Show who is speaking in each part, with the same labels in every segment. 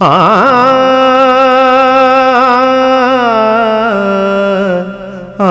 Speaker 1: ആ ആ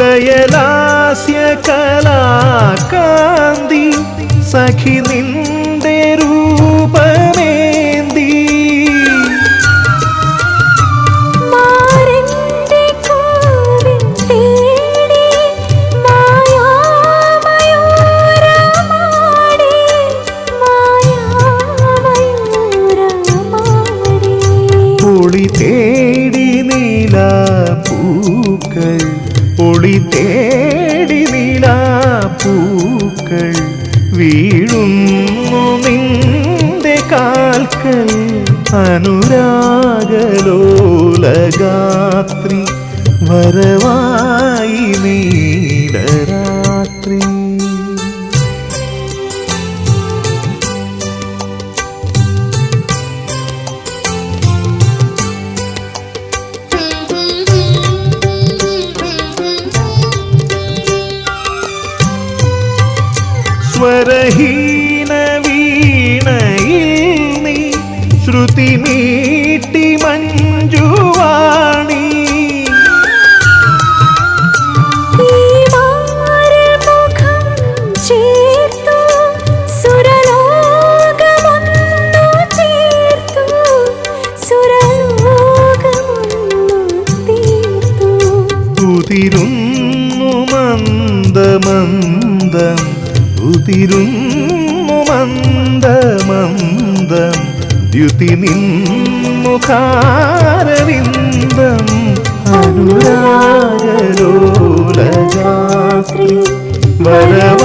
Speaker 1: ലയലാസ്യ കലാകാന്തി സഖി നിന്റെ
Speaker 2: തേടി
Speaker 1: നീലാപ്പൂക്കൾ പൂക്കൾ വീഴുന്നു നിന്റെ കാൽക്കൽ അനുരാഗലോലഗാത്രി വരവായി നീലരാത്രി സ്വരഹീന വീണയിൽ നീ ശ്രുതി മീട്ടി മഞ്ജുവാണി. ഉതിരുന്നു മന്ദമന്ദം. ഉതിരുന്നു മന്ദമന്ദം. ദ്യുതി നിൻമുഖാരവിന്ദം അനുരാഗലോലഗാത്രി വരവായി